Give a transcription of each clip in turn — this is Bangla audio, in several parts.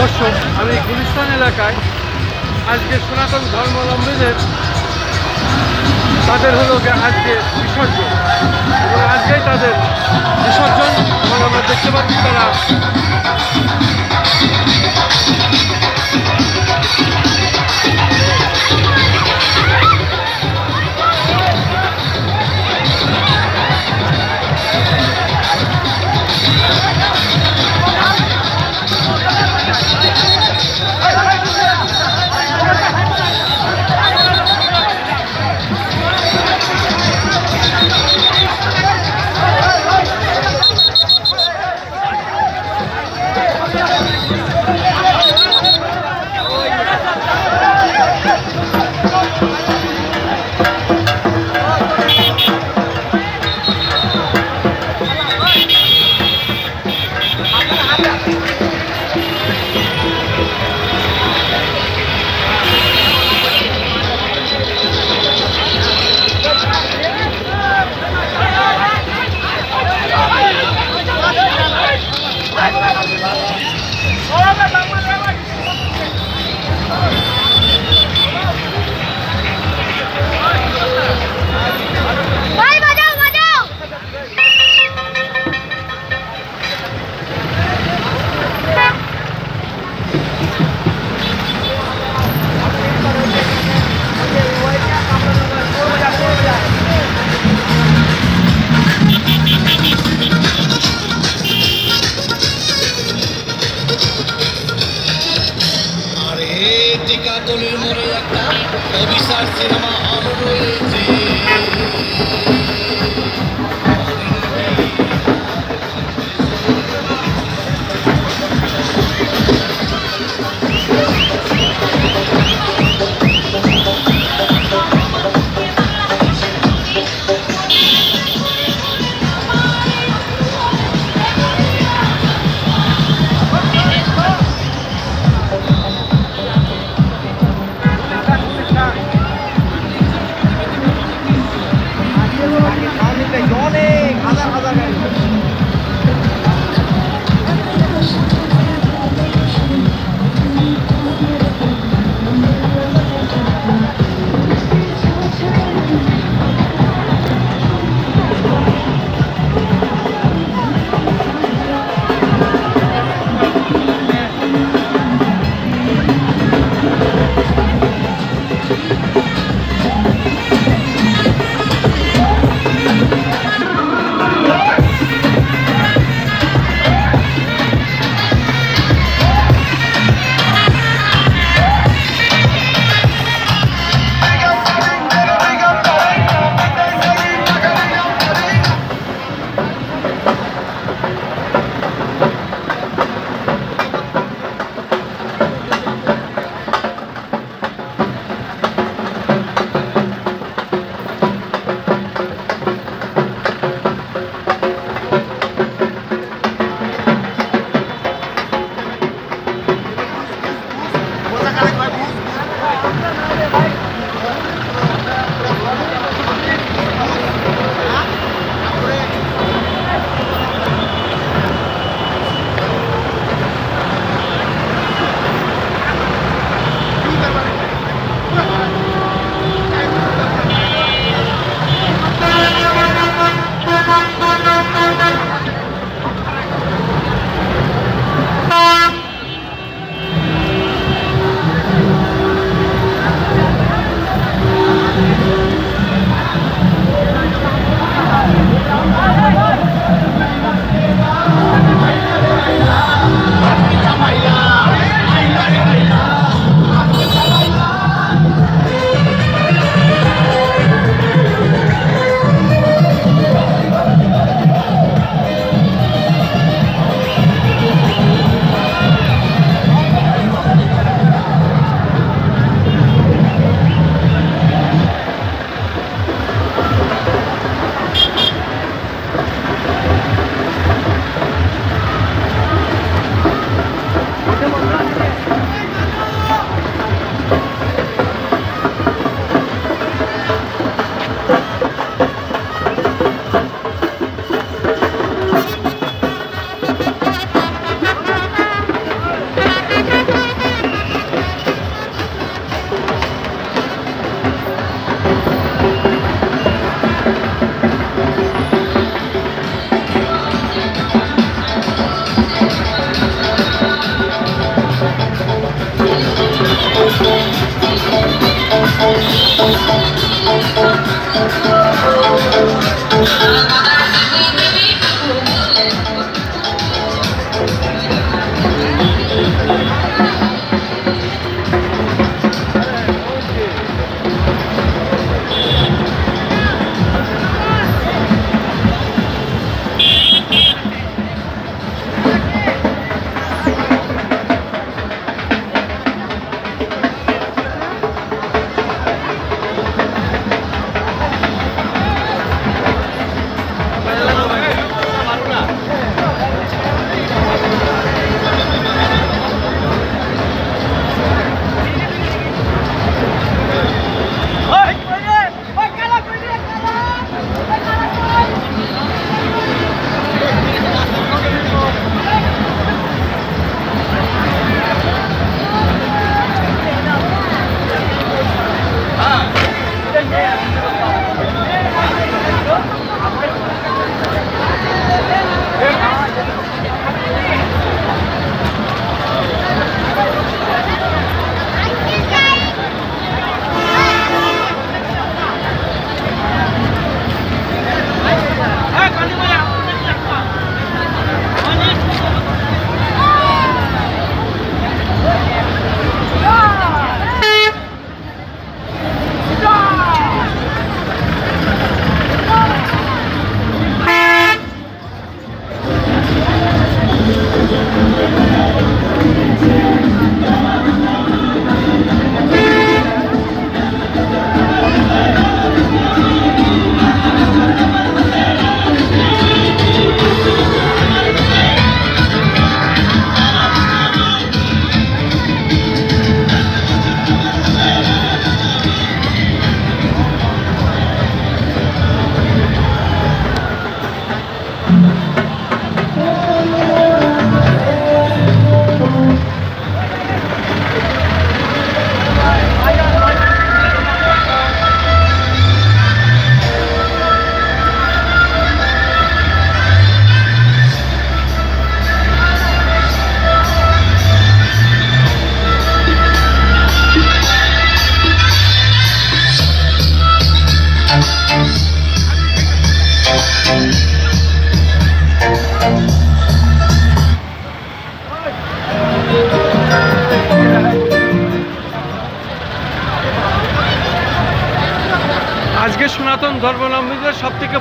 দর্শক, আমি গুলিস্তান এলাকায় আজকে সনাতন ধর্মাবলম্বীদের, তাদের হলো আজকে বিসর্জন। এবং আজকেই তাদের বিসর্জন আমরা দেখতে পাচ্ছি তারা Thank you.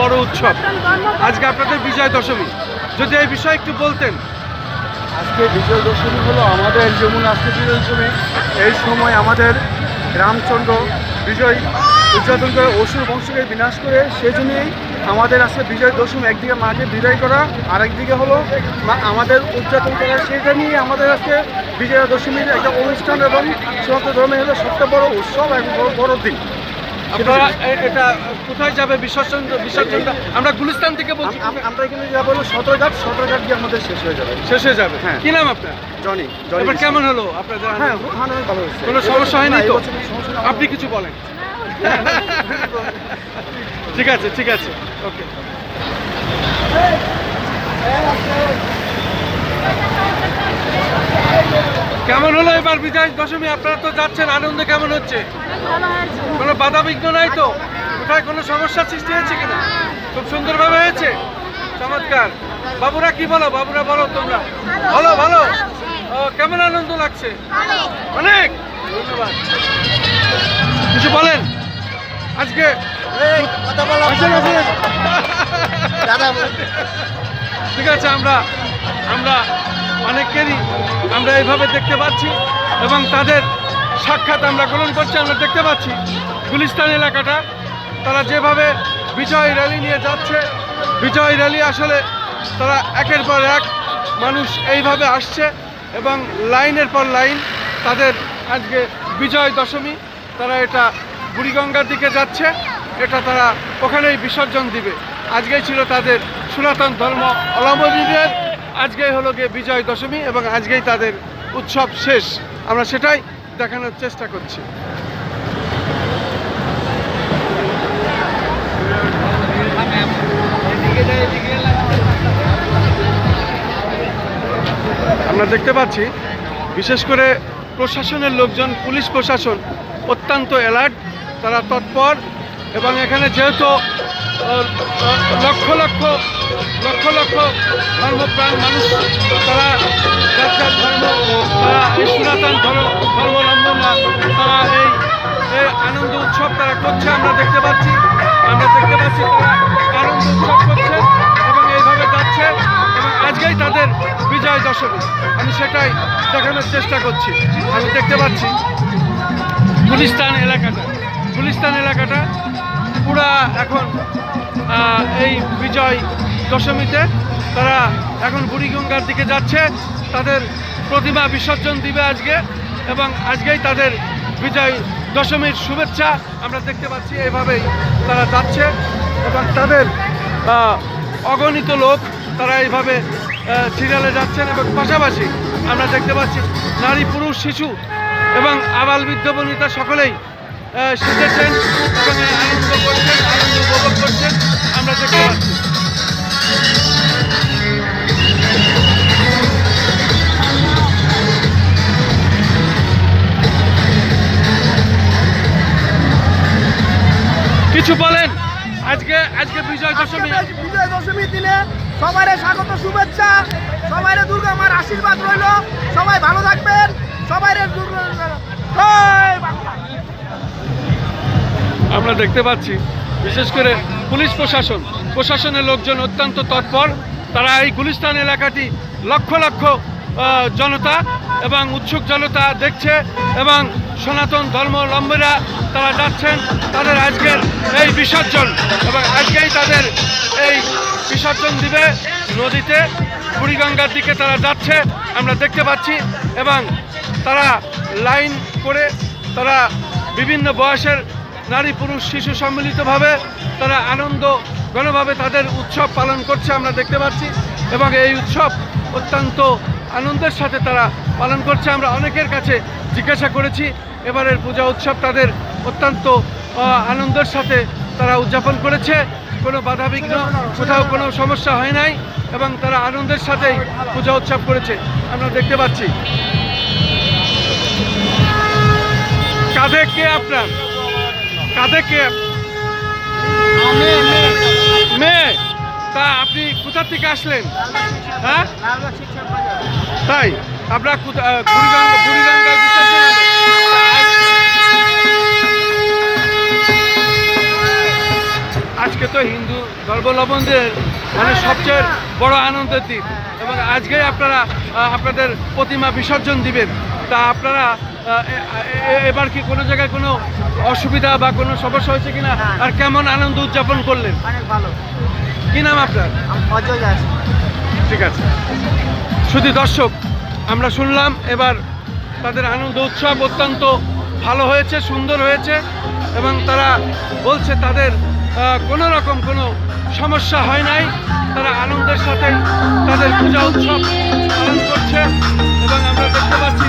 বড় উৎসব। আজকে আপনাদের বিজয় দশমী যদি এই বিষয়ে একটু বলতেন। আজকে বিজয় দশমী হলো আমাদের যেমন আজকে বিজয় দশমী এই সময় আমাদের রামচন্দ্র বিজয় উদযাপন করে অসুর বংশকে বিনাশ করে সেই জন্যই আমাদের আজকে বিজয় দশমী একদিকে মাকে বিদায় করা, আরেকদিকে হলো আমাদের উদযাপন করা। সেটা নিয়ে আমাদের আজকে বিজয়া দশমীর একটা অনুষ্ঠান এবং সনাতন ধর্মের হলো সবচেয়ে বড় উৎসব এবং বড় দিন। এটা কোথায় যাবে বিসর্জন বিসর্জনটা আমরা গুলিস্তান থেকে বলছি আম- আম- আমরা এখানে আমাদের শেষ হয়ে যাবে শেষ হয়ে যাবে হ্যাঁ। কি নাম আপনার জনি এবার কেমন হলো আপনাদের হ্যাঁ? হ্যাঁ কোনো সমস্যা হয়নি তো। আপনি কিছু বলেন ঠিক আছে ঠিক আছে ওকে কেমন হলো এবার বিজয় দশমী? আপনারা তো যাচ্ছেন আনন্দে কেমন হচ্ছে? কোনো বাধা বিঘ্ন নাই তো? কোথায় কোনো সমস্যার সৃষ্টি হয়েছে কিনা? খুব সুন্দরভাবে হয়েছে। চমৎকার। বাবুরা কি বলো? বাবুরা বলো তোমরা। ভালো ভালো ও, কেমন আনন্দ লাগছে? অনেক। ধন্যবাদ। কিছু বলেন? আজকে। ঠিক আছে আমরা আমরা অনেকেরই আমরা এইভাবে দেখতে পাচ্ছি এবং তাদের সাক্ষাৎ আমরা গ্রহণ করছি, আমরা দেখতে পাচ্ছি। গুলিস্তান এলাকাটা, তারা যেভাবে বিজয় র্যালি নিয়ে যাচ্ছে, বিজয় র্যালি আসলে তারা একের পর এক মানুষ এইভাবে আসছে এবং লাইনের পর লাইন তাদের আজকে বিজয় দশমী, তারা এটা বুড়িগঙ্গার দিকে যাচ্ছে, এটা তারা ওখানেই বিসর্জন দিবে। আজকেই ছিল তাদের সনাতন ধর্ম অবলম্বনীদের আজকেই হলো গিয়ে বিজয় দশমী এবং আজকেই তাদের উৎসব শেষ। আমরা সেটাই দেখানোর চেষ্টা করছি। আমরা দেখতে পাচ্ছি, বিশেষ করে প্রশাসনের লোকজন, পুলিশ প্রশাসন অত্যন্ত অ্যালার্ট। তারা তৎপর এবং এখানে যেহেতু লক্ষ লক্ষ লক্ষ লক্ষ ধর্মপ্রাণ মানুষ তারা যার ধর্ম, তারা এই সনাতন ধর্ম ধর্মাবলম্বনরা তারা এই এই আনন্দ উৎসব তারা করছে, আমরা দেখতে পাচ্ছি, আমরা দেখতে পাচ্ছি তারা আনন্দ উৎসব করছে এবং এইভাবে যাচ্ছে এবং আজকেই তাদের বিজয় দশমী। আমি সেটাই দেখানোর চেষ্টা করছি। আমি দেখতে পাচ্ছি গুলিস্তান এলাকাটা। গুলিস্তান এলাকাটা পুরা এখন এই বিজয় দশমীতে তারা এখন বুড়িগঙ্গার দিকে যাচ্ছে। তাদের প্রতিমা বিসর্জন দিবে আজকে এবং আজকেই তাদের বিজয় দশমীর শুভেচ্ছা আমরা দেখতে পাচ্ছি এইভাবেই তারা যাচ্ছে এবং তাদের অগণিত লোক তারা এইভাবে সিরিয়ালে যাচ্ছেন এবং পাশাপাশি আমরা দেখতে পাচ্ছি নারী পুরুষ শিশু এবং আবাল বৃদ্ধ বনিতা সকলেই শিখেছেন এবং আনন্দ করছেন, আনন্দ উপভোগ করছেন। আমরা দেখতে পাচ্ছি। কিছু বলেন। আজকে আজকে বিজয় দশমী। বিজয় দশমীর দিনে সবাইরে স্বাগত শুভেচ্ছা। সবাইরে দুর্গা মার আশীর্বাদ রইল। সবাই ভালো থাকবেন। সবাইরে দুর্গা আমরা দেখতে পাচ্ছি বিশেষ করে পুলিশ প্রশাসন। প্রশাসনের লোকজন অত্যন্ত তৎপর। তারা এই গুলিস্তান এলাকাটি লক্ষ লক্ষ জনতা এবং উৎসুক জনতা দেখছে এবং সনাতন ধর্মাবলম্বীরা তারা যাচ্ছেন তাদের আজকের এই বিসর্জন এবং আজকেই তাদের এই বিসর্জন দিবে নদীতে। বুড়িগঙ্গার দিকে তারা যাচ্ছে, আমরা দেখতে পাচ্ছি এবং তারা লাইন করে তারা বিভিন্ন বয়সের নারী পুরুষ শিশু সম্মিলিতভাবে তারা আনন্দ ঘনভাবে তাদের উৎসব পালন করছে আমরা দেখতে পাচ্ছি এবং এই উৎসব অত্যন্ত আনন্দের সাথে তারা পালন করছে। আমরা অনেকের কাছে জিজ্ঞাসা করেছি, এবারের পূজা উৎসব তাদের অত্যন্ত আনন্দের সাথে তারা উদযাপন করেছে। কোনো বাধাবিঘ্ন, কোথাও কোনো সমস্যা হয় নাই এবং তারা আনন্দের সাথেই পূজা উৎসব করেছে। আমরা দেখতে পাচ্ছি। কাঁধে কে আপনার? কাঁধে কে? মেয়ে তা আপনি কোথা থেকে আসলেন? হ্যাঁ? তাই আপনার বিসর্জন হবে? তা হিন্দু ধর্মাবলম্বীদের মানে সবচেয়ে বড় আনন্দের দিন। এবং আজকে আপনারা আপনাদের প্রতিমা বিসর্জন দিবেন। তা আপনারা এবার কি কোনো জায়গায় কোনো অসুবিধা বা কোনো সমস্যা হয়েছে কিনা? না। আর কেমন আনন্দ উদযাপন করলেন? অনেক ভালো। কি নাম আপনার? অজয় দাস। ঠিক আছে। শুধু দর্শক আমরা শুনলাম এবার তাদের আনন্দ উৎসব অত্যন্ত ভালো হয়েছে সুন্দর হয়েছে এবং তারা বলছে তাদের কোনো রকম কোনো সমস্যা হয় নাই। তারা আনন্দের সাথে তাদের পূজা উৎসব পালন করছে এবং আমরা দেখতে পাচ্ছি